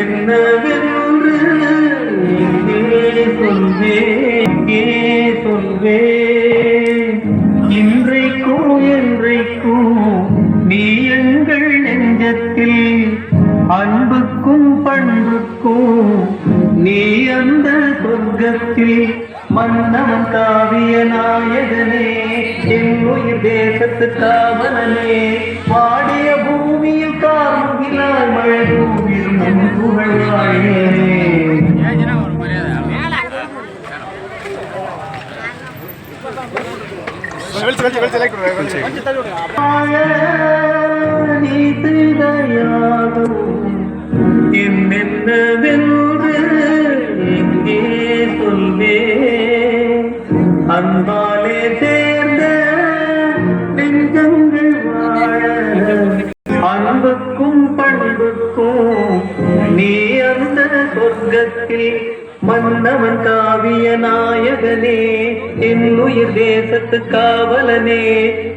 என்னென்னவென்று எங்கே சொல்வேன். எங்கே சொல்வேன் இன்றைக்கும் என்றைக்கும் நீ எங்கள் நெஞ்சத்தில் அன்புக்கும் பண்புக்கும் நீ அந்த சொர்க்கத்தில் மன்னவன் காவிய நாயகனே என் உயிர் தேசத்து காவலனே வாடிய பூமியில் கார்முகிலாய் மழை பூவில் முன் புகழ்வாயே வாழ அன்பாலே சேர்ந்த நெஞ்சங்கள் வாழ. அன்புக்கும் பண்புக்கும் நீ அந்த சொர்க்கத்தில் மன்னவன் காவிய நாயகனே என் உயிர் தேசத்து காவலனே.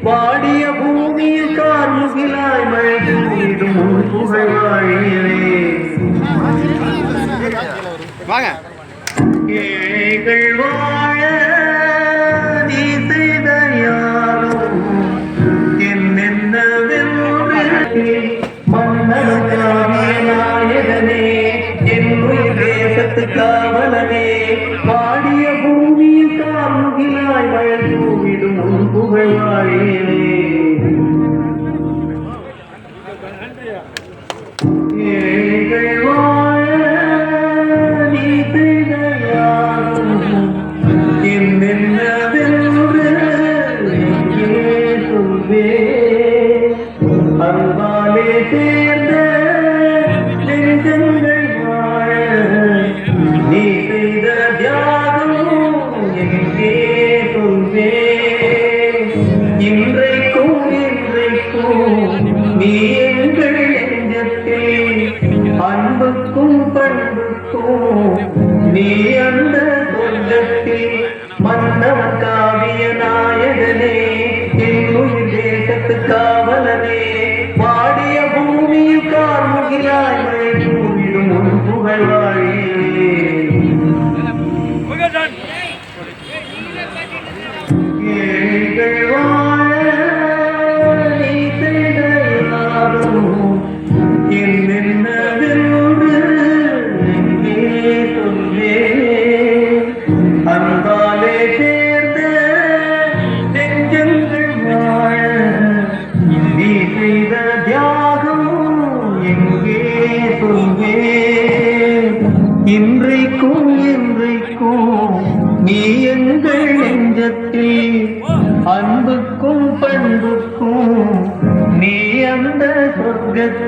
வாடிய பூமியில் கார்முகிலாய் மழை வாங்க. ஏழைகள் மன்னனும் மன்னனுக்காகிய நாயகனே என் உயிர் தேசத்து காவலனே அன்புக்கும் பண்புக்கும் நீ அந்த சொல்லத்தில் மன்னவன் காவிய நாயகனே என்னும் தேசத்து காவலனே பாடிய பூமியில் கார்முகிலாய் மழை தூவிடும் உன் புகழ்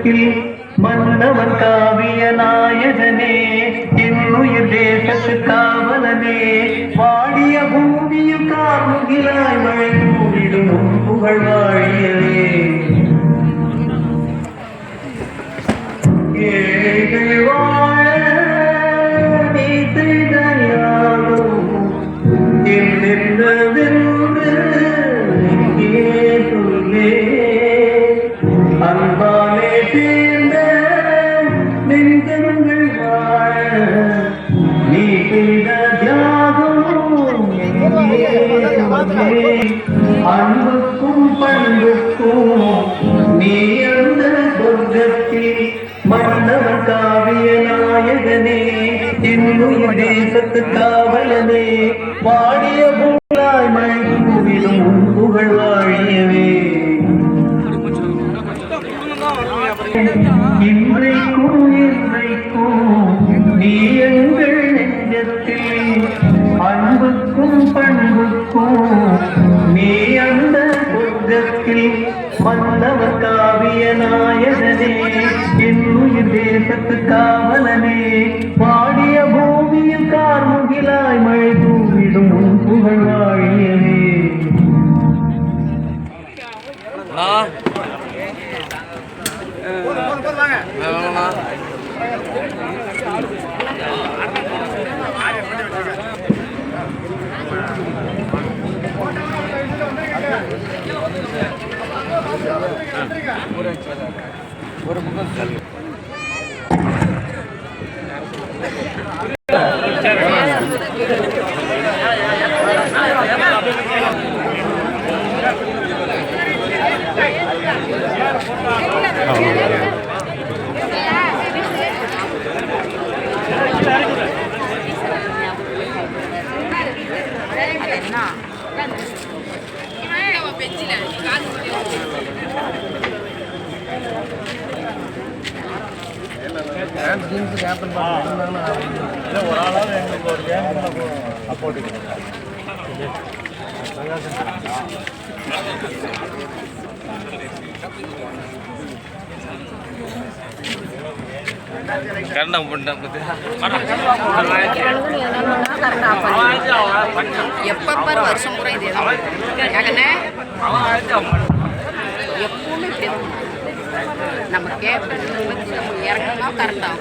சொர்க்கத்தில் மன்னவன் காவிய நாயகனே என் உயிர் தேசத்து காவலனே வாடிய பூமியில் கார்முகிலாய் மழை கூடிடும் உன் அன்புக்கும் பண்புக்கும் நீ அந்த சொர்க்கத்தில் மன்னவன் காவிய நாயகனே என்னுயிர் தேசத்து காவலனே பாடிய அண்ணா ஒரு முகம் வாங்கண்ணா கரண்ட் ஆஃப் பண்ணிட்டேன் எப்போ பாரு வருஷம் பூரா இதே எப்பவுமே இப்படி நம்ம கேப்டன் நம்ம இறங்கணும் கரெக்டாக